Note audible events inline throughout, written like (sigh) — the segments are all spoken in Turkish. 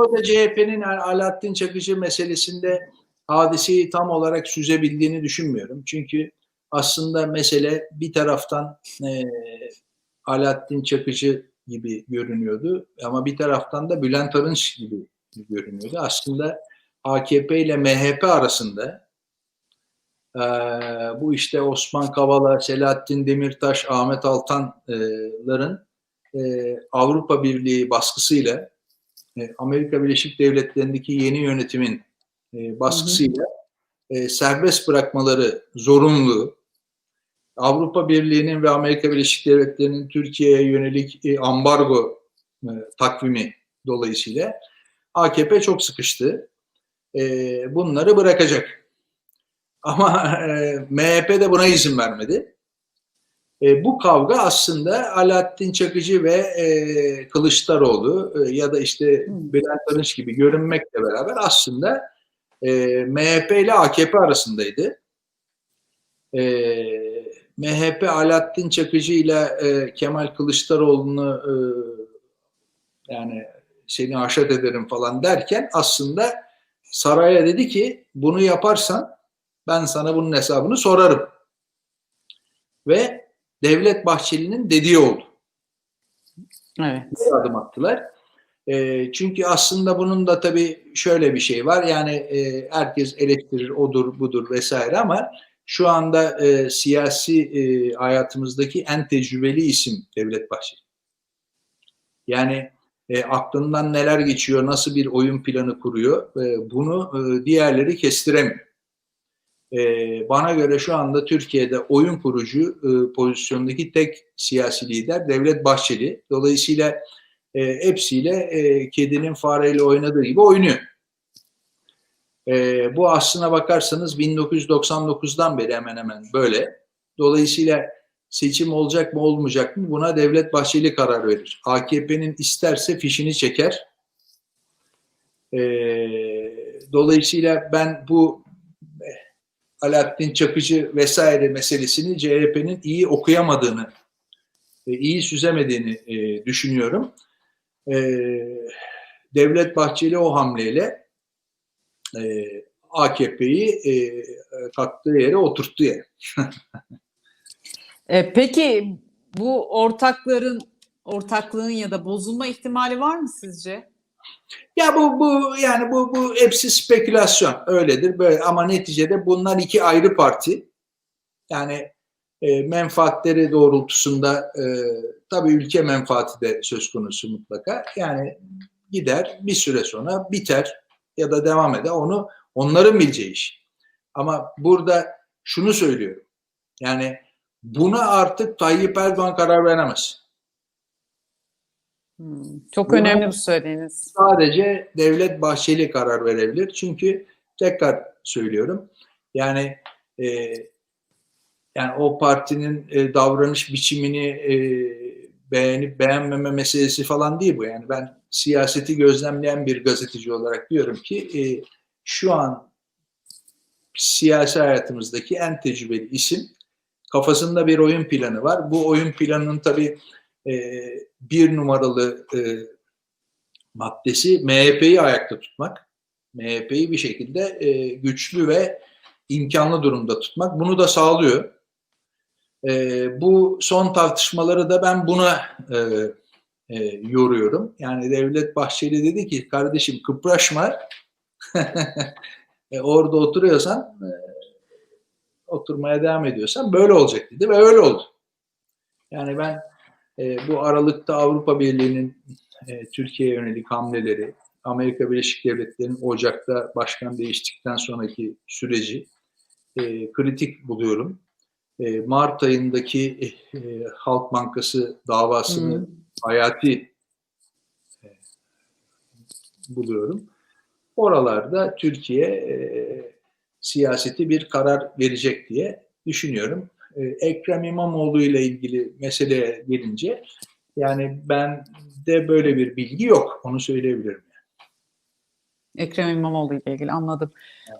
Orada CHP'nin Alaaddin Çakıcı meselesinde hadiseyi tam olarak süzebildiğini düşünmüyorum. Çünkü aslında mesele bir taraftan e, Alaaddin Çakıcı gibi görünüyordu ama bir taraftan da Bülent Arınç gibi görünüyordu. Aslında AKP ile MHP arasında e, bu işte Osman Kavala, Selahattin Demirtaş, Ahmet Altan'ların e, Avrupa Birliği baskısıyla e, Amerika Birleşik Devletleri'ndeki yeni yönetimin e, baskısıyla e, serbest bırakmaları zorunlu. Avrupa Birliği'nin ve Amerika Birleşik Devletleri'nin Türkiye'ye yönelik e, ambargo e, takvimi dolayısıyla AKP çok sıkıştı. Bunları bırakacak. Ama MHP de buna izin vermedi. E, bu kavga aslında Alaaddin Çakıcı ve e, Kılıçdaroğlu e, ya da işte Bülent Arınç gibi görünmekle beraber aslında e, MHP ile AKP arasındaydı. E, MHP Alaaddin Çakıcı ile e, Kemal Kılıçdaroğlu'nu e, yani seni haşat ederim falan derken aslında saraya dedi ki bunu yaparsan ben sana bunun hesabını sorarım. Ve Devlet Bahçeli'nin dediği oldu. Evet. Bir adım attılar. E, çünkü aslında bunun da tabii şöyle bir şey var. Yani e, herkes eleştirir odur budur vesaire ama şu anda e, siyasi e, hayatımızdaki en tecrübeli isim Devlet Bahçeli. Yani e, aklından neler geçiyor, nasıl bir oyun planı kuruyor, e, bunu e, diğerleri kestiremiyor. E, bana göre şu anda Türkiye'de oyun kurucu e, pozisyondaki tek siyasi lider Devlet Bahçeli. Dolayısıyla e, hepsiyle e, kedinin fareyle oynadığı gibi oynuyor. E, bu aslına bakarsanız 1999'dan beri hemen hemen böyle. Dolayısıyla seçim olacak mı olmayacak mı buna Devlet Bahçeli karar verir. AKP'nin isterse fişini çeker. E, dolayısıyla ben bu Alaaddin Çakıcı vesaire meselesini CHP'nin iyi okuyamadığını, iyi süzemediğini e, düşünüyorum. E, Devlet Bahçeli o hamleyle e, AKP'yi kattığı yere oturttu yani. e, peki bu ortakların ortaklığın ya da bozulma ihtimali var mı sizce? Ya bu bu yani bu bu hepsi spekülasyon öyledir böyle ama neticede bunlar iki ayrı parti. Yani e, menfaatleri doğrultusunda e, tabii ülke menfaati de söz konusu mutlaka. Yani gider bir süre sonra biter ya da devam eder. Onu onların bileceği iş. Ama burada şunu söylüyorum. Yani buna artık Tayyip Erdoğan karar veremez. Hmm, çok Buna önemli bu söylediğiniz. Sadece Devlet Bahçeli karar verebilir. Çünkü tekrar söylüyorum. Yani e, yani o partinin e, davranış biçimini e, beğenip beğenmeme meselesi falan değil bu. Yani ben siyaseti gözlemleyen bir gazeteci olarak diyorum ki e, şu an siyasi hayatımızdaki en tecrübeli isim kafasında bir oyun planı var. Bu oyun planının tabii e, bir numaralı e, maddesi MHP'yi ayakta tutmak. MHP'yi bir şekilde e, güçlü ve imkanlı durumda tutmak. Bunu da sağlıyor. E, bu son tartışmaları da ben buna e, e, yoruyorum. Yani Devlet Bahçeli dedi ki kardeşim kıpraşma (laughs) e, orada oturuyorsan e, oturmaya devam ediyorsan böyle olacak dedi ve öyle oldu. Yani ben e, bu Aralık'ta Avrupa Birliği'nin e, Türkiye'ye yönelik hamleleri, Amerika Birleşik Devletleri'nin Ocak'ta başkan değiştikten sonraki süreci e, kritik buluyorum. E, Mart ayındaki e, Halk Bankası davasını hmm. hayati e, buluyorum. Oralarda Türkiye e, siyaseti bir karar verecek diye düşünüyorum. E, Ekrem İmamoğlu ile ilgili meseleye gelince yani ben de böyle bir bilgi yok. Onu söyleyebilirim. Ekrem İmamoğlu ile ilgili anladım.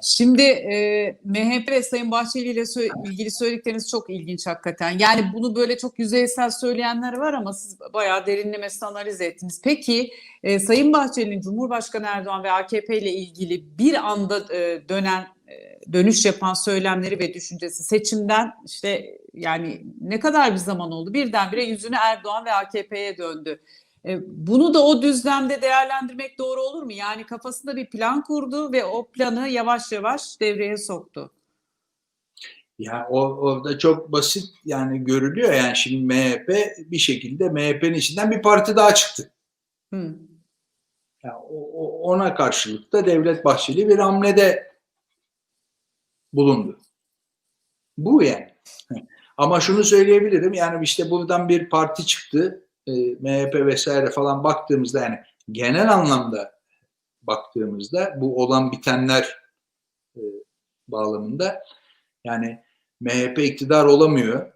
Şimdi e, MHP ve Sayın Bahçeli ile sö- ilgili söyledikleriniz çok ilginç hakikaten. Yani bunu böyle çok yüzeysel söyleyenler var ama siz bayağı derinlemesine analiz ettiniz. Peki e, Sayın Bahçeli'nin Cumhurbaşkanı Erdoğan ve AKP ile ilgili bir anda e, dönen e, dönüş yapan söylemleri ve düşüncesi seçimden işte yani ne kadar bir zaman oldu birdenbire yüzünü Erdoğan ve AKP'ye döndü. E, Bunu da o düzlemde değerlendirmek doğru olur mu? Yani kafasında bir plan kurdu ve o planı yavaş yavaş devreye soktu. Ya o, orada çok basit yani görülüyor yani şimdi MHP bir şekilde MHP'nin içinden bir parti daha çıktı. Hı. Yani ona karşılık da Devlet Bahçeli bir hamlede bulundu. Bu yani. Ama şunu söyleyebilirim yani işte buradan bir parti çıktı e, MHP vesaire falan baktığımızda yani genel anlamda baktığımızda bu olan bitenler e, bağlamında yani MHP iktidar olamıyor.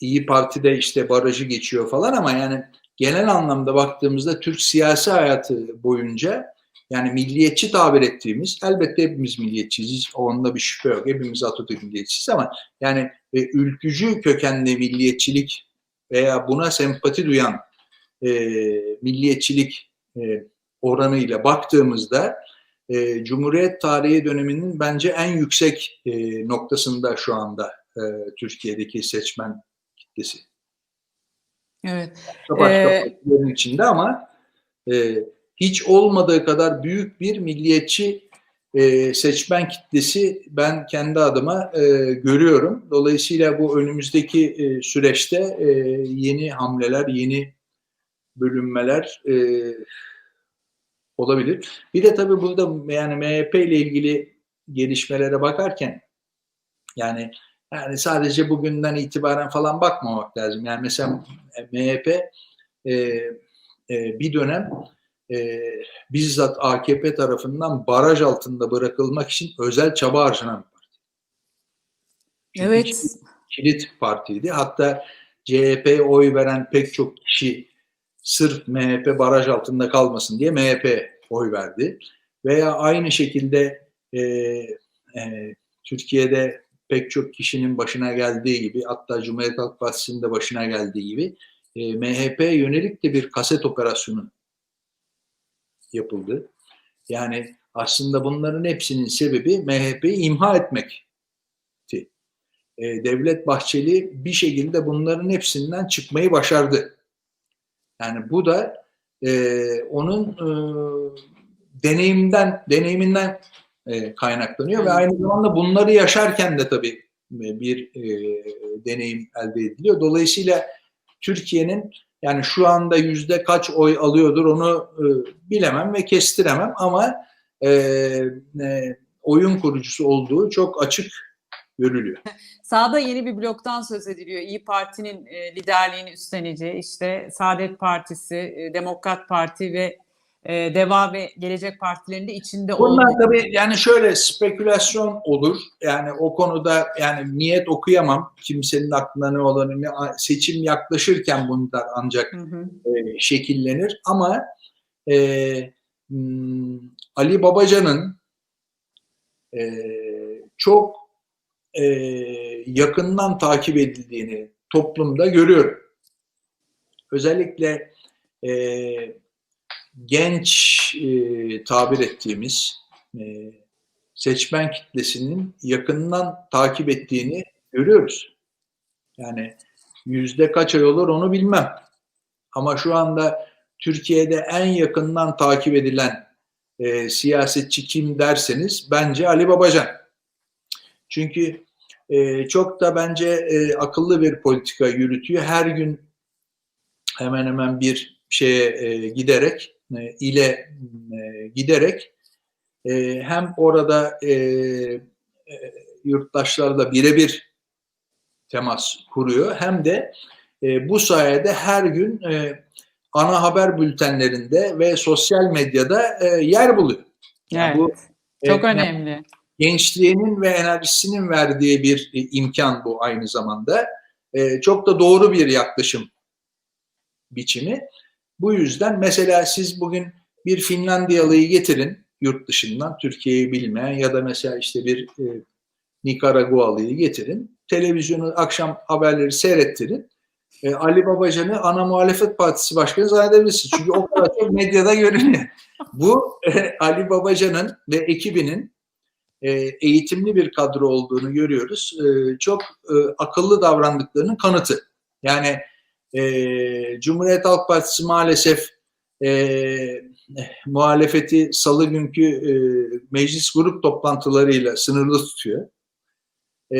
İyi Parti de işte barajı geçiyor falan ama yani genel anlamda baktığımızda Türk siyasi hayatı boyunca yani milliyetçi tabir ettiğimiz elbette hepimiz milliyetçiyiz. Onda bir şüphe yok. Hepimiz Atatürk milliyetçiyiz ama yani e, ülkücü kökenli milliyetçilik veya buna sempati duyan e, milliyetçilik e, oranıyla baktığımızda e, Cumhuriyet tarihi döneminin bence en yüksek e, noktasında şu anda e, Türkiye'deki seçmen kitlesi. Evet. Başka Ee, partilerin içinde ama e, hiç olmadığı kadar büyük bir milliyetçi e, seçmen kitlesi ben kendi adıma e, görüyorum. Dolayısıyla bu önümüzdeki e, süreçte e, yeni hamleler, yeni bölünmeler olabilir. Bir de tabii burada yani MHP ile ilgili gelişmelere bakarken yani yani sadece bugünden itibaren falan bakmamak lazım. Yani mesela MHP e, e, bir dönem e, bizzat AKP tarafından baraj altında bırakılmak için özel çaba harcanan bir parti. Çünkü Evet. kilit, partiydi. Hatta CHP'ye oy veren pek çok kişi sırf MHP baraj altında kalmasın diye MHP oy verdi. Veya aynı şekilde e, e, Türkiye'de pek çok kişinin başına geldiği gibi hatta Cumhuriyet Halk Partisi'nin de başına geldiği gibi e, MHP yönelik de bir kaset operasyonu yapıldı. Yani aslında bunların hepsinin sebebi MHP'yi imha etmekti. E, Devlet Bahçeli bir şekilde bunların hepsinden çıkmayı başardı. Yani bu da e, onun e, deneyimden deneyiminden e, kaynaklanıyor ve aynı zamanda bunları yaşarken de tabii bir e, deneyim elde ediliyor. Dolayısıyla Türkiye'nin yani şu anda yüzde kaç oy alıyordur onu e, bilemem ve kestiremem ama e, e, oyun kurucusu olduğu çok açık görülüyor. (laughs) Sağda yeni bir bloktan söz ediliyor. İyi Parti'nin e, liderliğini üstleneceği işte Saadet Partisi, e, Demokrat Parti ve e, Deva ve Gelecek Partilerinde içinde Bunlar olduğu. tabii yani şöyle spekülasyon olur. Yani o konuda yani niyet okuyamam. Kimsenin aklına ne olanı ne seçim yaklaşırken bunlar ancak Hı hı. e, şekillenir. Ama e, hmm, Ali Babacan'ın e, çok e, yakından takip edildiğini toplumda görüyorum. Özellikle e, genç e, tabir ettiğimiz e, seçmen kitlesinin yakından takip ettiğini görüyoruz. Yani yüzde kaç ay olur onu bilmem. Ama şu anda Türkiye'de en yakından takip edilen e, siyasetçi kim derseniz bence Ali Babacan. Çünkü e, çok da bence e, akıllı bir politika yürütüyor. Her gün hemen hemen bir şeye e, giderek ile e, giderek e, hem orada e, e, yurttaşlarla birebir temas kuruyor hem de e, bu sayede her gün e, ana haber bültenlerinde ve sosyal medyada e, yer buluyor. Yani Evet. bu, e, Çok önemli. gençliğinin ve enerjisinin verdiği bir e, imkan bu aynı zamanda. E, çok da doğru bir yaklaşım biçimi. Bu yüzden mesela siz bugün bir Finlandiyalı'yı getirin yurt dışından Türkiye'yi bilmeyen ya da mesela işte bir e, Nikaragualı'yı getirin. Televizyonu akşam haberleri seyrettirin. E, Ali Babacan'ı ana muhalefet partisi başkanı zannedebilirsiniz. Çünkü o kadar çok (laughs) medyada görünüyor. Bu e, Ali Babacan'ın ve ekibinin e, eğitimli bir kadro olduğunu görüyoruz. E, çok e, akıllı davrandıklarının kanıtı. Yani e, Cumhuriyet Halk Partisi maalesef e, muhalefeti salı günkü e, meclis grup toplantılarıyla sınırlı tutuyor. E,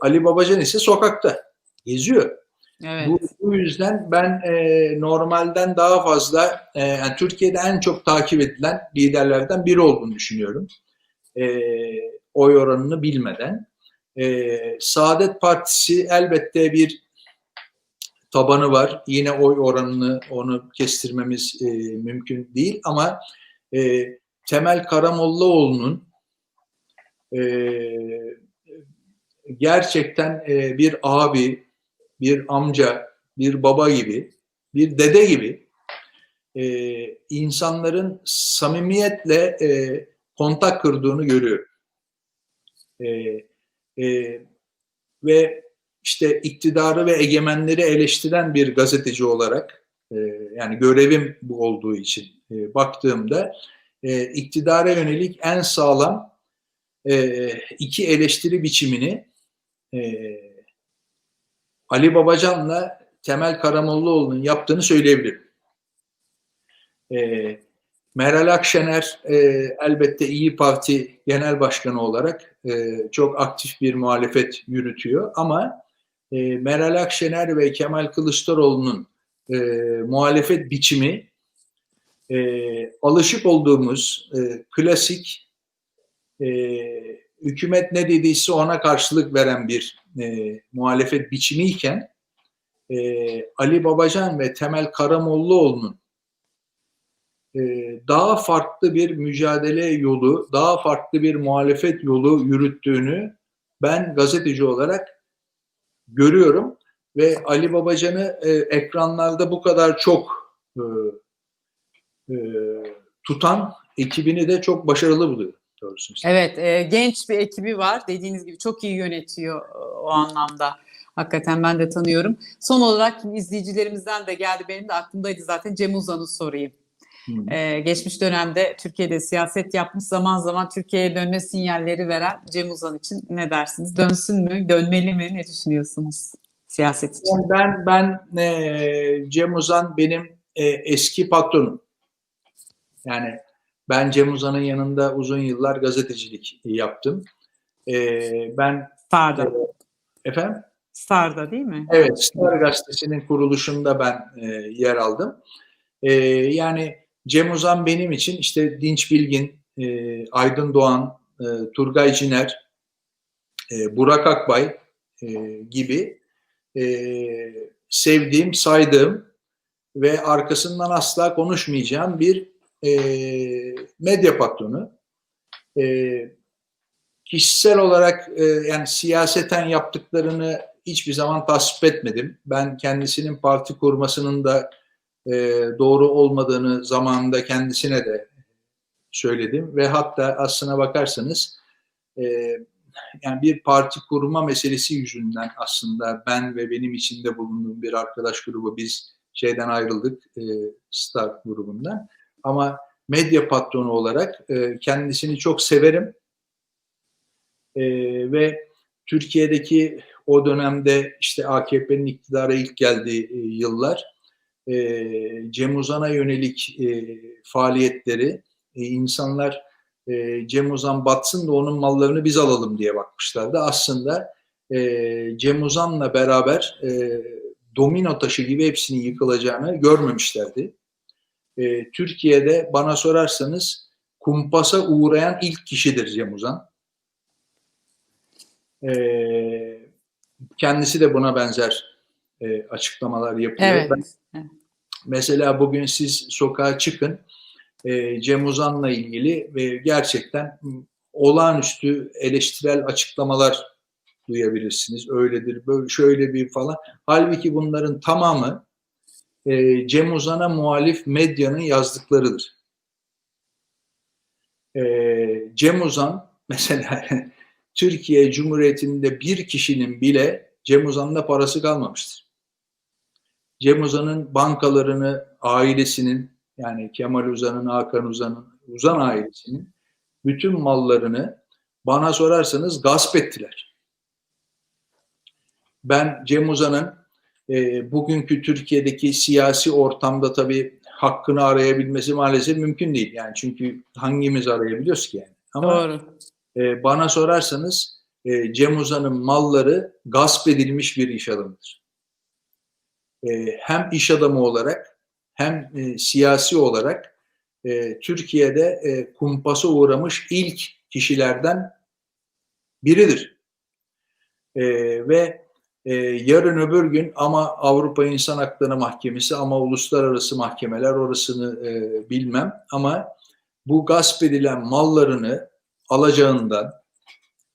Ali Babacan ise sokakta geziyor. Evet. Bu, bu yüzden ben e, normalden daha fazla e, yani Türkiye'de en çok takip edilen liderlerden biri olduğunu düşünüyorum. E, oy oranını bilmeden. E, Saadet Partisi elbette bir tabanı var. Yine oy oranını onu kestirmemiz e, mümkün değil ama e, Temel Karamollaoğlu'nun e, gerçekten e, bir abi, bir amca, bir baba gibi, bir dede gibi e, insanların samimiyetle e, kontak kırdığını görüyorum. E, e, ve işte iktidarı ve egemenleri eleştiren bir gazeteci olarak e, yani görevim bu olduğu için e, baktığımda e, iktidara yönelik en sağlam iki eleştiri biçimini Ali Babacan'la Temel Karamollaoğlu'nun yaptığını söyleyebilirim. Meral Akşener elbette İyi Parti Genel Başkanı olarak çok aktif bir muhalefet yürütüyor ama e, Meral Akşener ve Kemal Kılıçdaroğlu'nun e, muhalefet biçimi e, alışık olduğumuz e, klasik e, hükümet ne dediyse ona karşılık veren bir e, muhalefet biçimiyken e, Ali Babacan ve Temel Karamollaoğlu'nun e, daha farklı bir mücadele yolu, daha farklı bir muhalefet yolu yürüttüğünü ben gazeteci olarak görüyorum ve Ali Babacan'ı e, ekranlarda bu kadar çok e, e, tutan ekibini de çok başarılı buluyorum doğrusu. Evet, e, genç bir ekibi var. Dediğiniz gibi çok iyi yönetiyor e, o anlamda. Hakikaten ben de tanıyorum. Son olarak izleyicilerimizden de geldi. Benim de aklımdaydı zaten Cem Uzan'ı sorayım. Hı. Ee, geçmiş dönemde Türkiye'de siyaset yapmış zaman zaman Türkiye'ye dönme sinyalleri veren Cem Uzan için ne dersiniz? Dönsün mü? Dönmeli mi? Ne düşünüyorsunuz siyaset için? Yani ben ben e, Cem Uzan benim e, eski patronum. Yani ben Cem Uzan'ın yanında uzun yıllar gazetecilik yaptım. E, ben Star'da. efendim Star'da değil mi? Evet, Star Gazetesi'nin kuruluşunda ben e, yer aldım. E, yani Cem Uzan benim için işte Dinç Bilgin, e, Aydın Doğan, e, Turgay Ciner, e, Burak Akbay e, gibi e, sevdiğim, saydığım ve arkasından asla konuşmayacağım bir e, medya patronu. E, kişisel olarak e, yani siyaseten yaptıklarını hiçbir zaman tasvip etmedim. Ben kendisinin parti kurmasının da e, doğru olmadığını zamanında kendisine de söyledim. Ve hatta aslına bakarsanız e, yani bir parti kurma meselesi yüzünden aslında ben ve benim içinde bulunduğum bir arkadaş grubu biz şeyden ayrıldık e, Star grubundan. Ama medya patronu olarak e, kendisini çok severim. E, ve Türkiye'deki o dönemde işte AKP'nin iktidara ilk geldiği e, yıllar e, Cem Uzan'a yönelik e, faaliyetleri e, insanlar e, Cem Uzan batsın da onun mallarını biz alalım diye bakmışlardı. Aslında e, Cem Uzan'la beraber e, domino taşı gibi hepsinin yıkılacağını görmemişlerdi. E, Türkiye'de bana sorarsanız kumpasa uğrayan ilk kişidir Cem Uzan. E, kendisi de buna benzer e, açıklamalar yapıyor. Evet. Ben, mesela bugün siz sokağa çıkın e, Cem Uzan'la ilgili ve gerçekten olağanüstü eleştirel açıklamalar duyabilirsiniz. Öyledir, böyle şöyle bir falan. Halbuki bunların tamamı e, Cem Uzan'a muhalif medyanın yazdıklarıdır. e, Cem Uzan (laughs) mesela Türkiye Cumhuriyeti'nde bir kişinin bile Cem Uzan'la parası kalmamıştır. Cem Uzan'ın bankalarını ailesinin yani Kemal Uzan'ın, Hakan Uzan'ın, Uzan ailesinin bütün mallarını bana sorarsanız gasp ettiler. Ben Cem Uzan'ın e, bugünkü Türkiye'deki siyasi ortamda tabii hakkını arayabilmesi maalesef mümkün değil. Yani çünkü hangimiz arayabiliyoruz ki yani. Ama Doğru. e, bana sorarsanız e, Cem Uzan'ın malları gasp edilmiş bir iş adamıdır. E, hem iş adamı olarak hem e, siyasi olarak e, Türkiye'de e, kumpasa uğramış ilk kişilerden biridir. Ve yarın öbür gün ama Avrupa İnsan Hakları Mahkemesi ama uluslararası mahkemeler orasını bilmem ama bu gasp edilen mallarını alacağından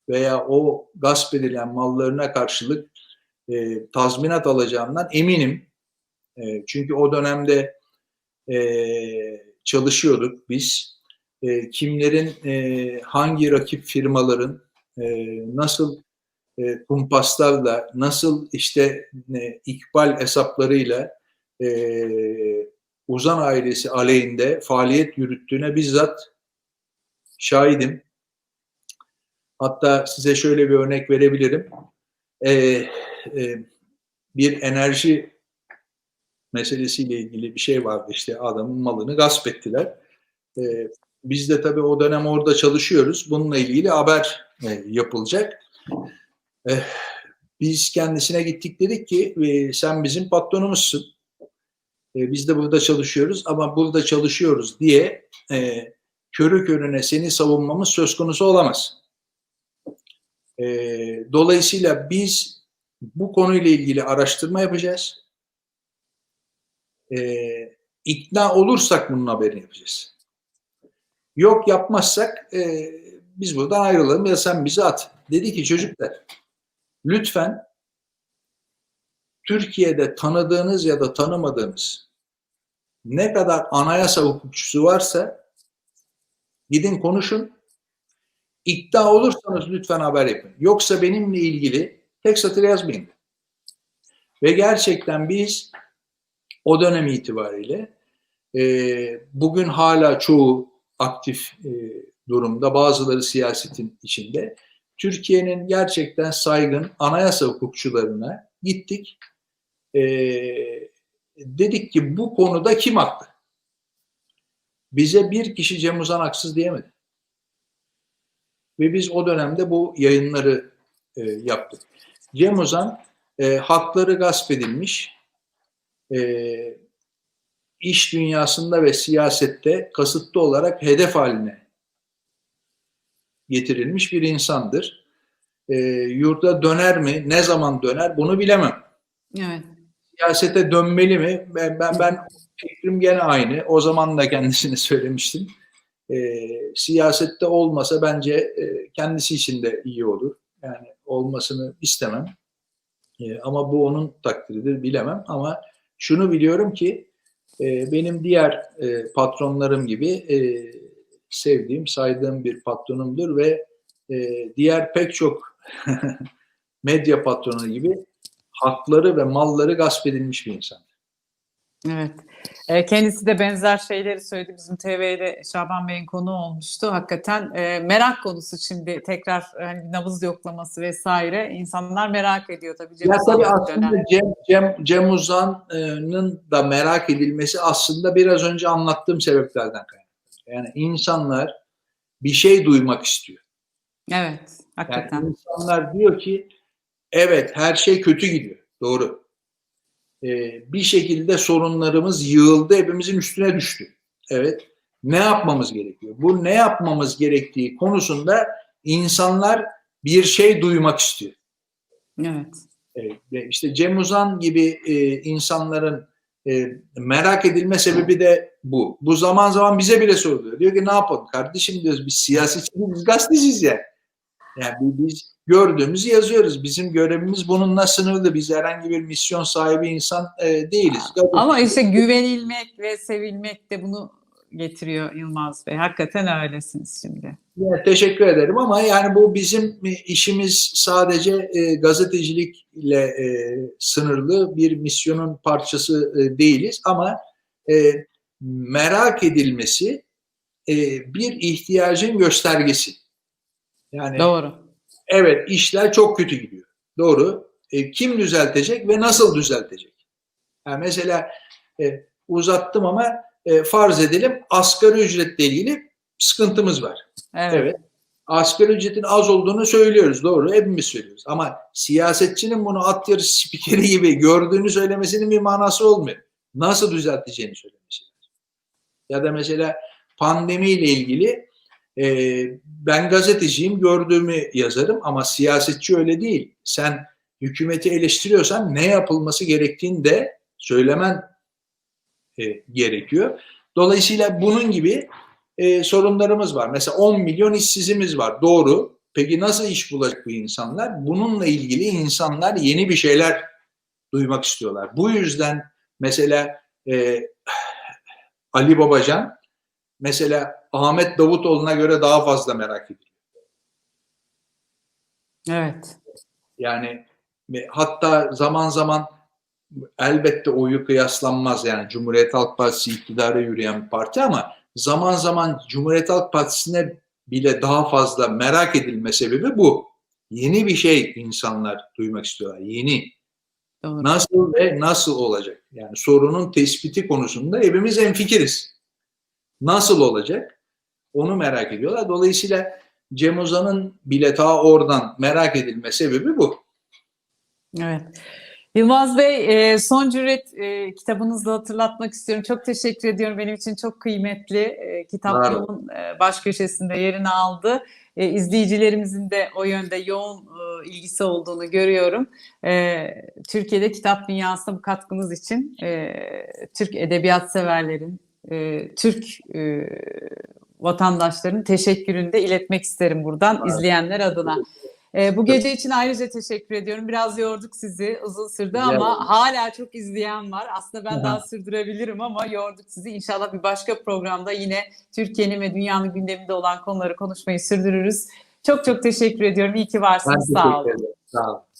veya o gasp edilen mallarına karşılık e, tazminat alacağından eminim. E, çünkü o dönemde e, çalışıyorduk biz. E, kimlerin e, hangi rakip firmaların e, nasıl e, kumpaslarla, nasıl işte e, ikbal hesaplarıyla e, Uzan ailesi aleyhinde faaliyet yürüttüğüne bizzat şahidim. Hatta size şöyle bir örnek verebilirim. Ee, e, bir enerji meselesiyle ilgili bir şey vardı işte adamın malını gasp ettiler. Ee, biz de tabii o dönem orada çalışıyoruz. Bununla ilgili haber e, yapılacak. Ee, biz kendisine gittik dedik ki e, sen bizim patronumuzsun. E, biz de burada çalışıyoruz ama burada çalışıyoruz diye e, körü körüne seni savunmamız söz konusu olamaz. E, dolayısıyla biz bu konuyla ilgili araştırma yapacağız. E, ikna olursak bunun haberini yapacağız. Yok yapmazsak e, biz buradan ayrılalım ya sen bizi at. Dedi ki çocuklar lütfen Türkiye'de tanıdığınız ya da tanımadığınız ne kadar anayasa hukukçusu varsa gidin konuşun. İddia olursanız lütfen haber yapın. Yoksa benimle ilgili tek satır yazmayın. Ve gerçekten biz o dönem itibariyle e, bugün hala çoğu aktif e, durumda, bazıları siyasetin içinde. Türkiye'nin gerçekten saygın anayasa hukukçularına gittik. E, dedik ki bu konuda kim haklı? Bize bir kişi Cem Uzan haksız diyemedi. Ve biz o dönemde bu yayınları e, yaptık. Cem Uzan e, hakları gasp edilmiş, e, iş dünyasında ve siyasette kasıtlı olarak hedef haline getirilmiş bir insandır. E, yurda döner mi, ne zaman döner bunu bilemem. Evet. Siyasete dönmeli mi? Ben, ben, ben fikrim gene aynı. O zaman da kendisine (laughs) söylemiştim. E, siyasette olmasa bence e, kendisi için de iyi olur. Yani olmasını istemem. E, ama bu onun takdiridir bilemem. Ama şunu biliyorum ki e, benim diğer e, patronlarım gibi e, sevdiğim, saydığım bir patronumdur ve e, diğer pek çok (laughs) medya patronu gibi hakları ve malları gasp edilmiş bir insan. Evet. E, kendisi de benzer şeyleri söyledi. Bizim TV'de Şaban Bey'in konu olmuştu. Hakikaten e, merak konusu şimdi tekrar hani nabız yoklaması vesaire. İnsanlar merak ediyor tabii. Cem Ya tabii aslında dönem. Cem, Cem, Cem Uzan'ın da merak edilmesi aslında biraz önce anlattığım sebeplerden kaynaklı. Yani insanlar bir şey duymak istiyor. Evet. Yani Hakikaten. insanlar diyor ki evet her şey kötü gidiyor. Doğru. Ee, bir şekilde sorunlarımız yığıldı, hepimizin üstüne düştü. Evet. Ne yapmamız gerekiyor? Bu ne yapmamız gerektiği konusunda insanlar bir şey duymak istiyor. Evet. Evet, ve işte Cem Uzan gibi e, insanların e, merak edilme sebebi de bu. Bu zaman zaman bize bile soruluyor. Diyor ki ne yapalım kardeşim diyoruz biz siyasetçi biz gazeteciyiz ya. Yani bi- biz gördüğümüzü yazıyoruz. Bizim görevimiz bununla sınırlı. Biz herhangi bir misyon sahibi insan e, değiliz. Ama işte güvenilmek ve sevilmek de bunu getiriyor Yılmaz Bey. Hakikaten öylesiniz şimdi. Ya, teşekkür ederim ama yani bu bizim işimiz sadece e, gazetecilikle e, sınırlı bir misyonun parçası e, değiliz ama e, merak edilmesi e, bir ihtiyacın göstergesi. Yani Doğru. evet işler çok kötü gidiyor. Doğru. E, kim düzeltecek ve nasıl düzeltecek? Yani mesela e, uzattım ama e, farz edelim asgari ücretle ilgili sıkıntımız var. Evet. Evet. Asgari ücretin az olduğunu söylüyoruz. Doğru. Hepimiz söylüyoruz. Ama siyasetçinin bunu at yarışı spikeri gibi gördüğünü söylemesinin bir manası olmuyor. Nasıl düzelteceğini söylemesi. Ya da mesela pandemiyle ilgili e, ben gazeteciyim gördüğümü yazarım ama siyasetçi öyle değil. Sen hükümeti eleştiriyorsan ne yapılması gerektiğini de söylemen e, gerekiyor. Dolayısıyla bunun gibi e, sorunlarımız var. Mesela 10 milyon işsizimiz var. Doğru. Peki nasıl iş bulacak bu insanlar? Bununla ilgili insanlar yeni bir şeyler duymak istiyorlar. Bu yüzden mesela e, Ali Babacan mesela Ahmet Davutoğlu'na göre daha fazla merak ediyor. Evet. Yani hatta zaman zaman elbette oyu kıyaslanmaz yani Cumhuriyet Halk Partisi iktidara yürüyen bir parti ama zaman zaman Cumhuriyet Halk Partisi'ne bile daha fazla merak edilme sebebi bu. Yeni bir şey insanlar duymak istiyorlar. Yeni. Doğru. Nasıl ve nasıl olacak? Yani sorunun tespiti konusunda hepimiz enfikiriz. Nasıl olacak? Onu merak ediyorlar. Dolayısıyla Cem Uzan'ın bile ta oradan merak edilme sebebi bu. Evet. Yılmaz Bey, e, Son Cüret e, kitabınızı hatırlatmak istiyorum. Çok teşekkür ediyorum. Benim için çok kıymetli. E, kitaplığımın baş köşesinde yerini aldı. İzleyicilerimizin de o yönde yoğun ilgisi olduğunu görüyorum. Türkiye'de kitap dünyasına bu katkınız için Türk edebiyat severlerin, e, Türk e, vatandaşların teşekkürünü de iletmek isterim buradan Evet. izleyenler adına. E, bu gece için ayrıca teşekkür ediyorum. Biraz yorduk sizi, uzun sürdü ama ederim. hala çok izleyen var. Aslında ben Aha. daha sürdürebilirim ama yorduk sizi. İnşallah bir başka programda yine Türkiye'nin ve dünyanın gündeminde olan konuları konuşmayı sürdürürüz. Çok çok teşekkür ediyorum. İyi ki varsınız. Sağ olun. ederim. Sağ olun.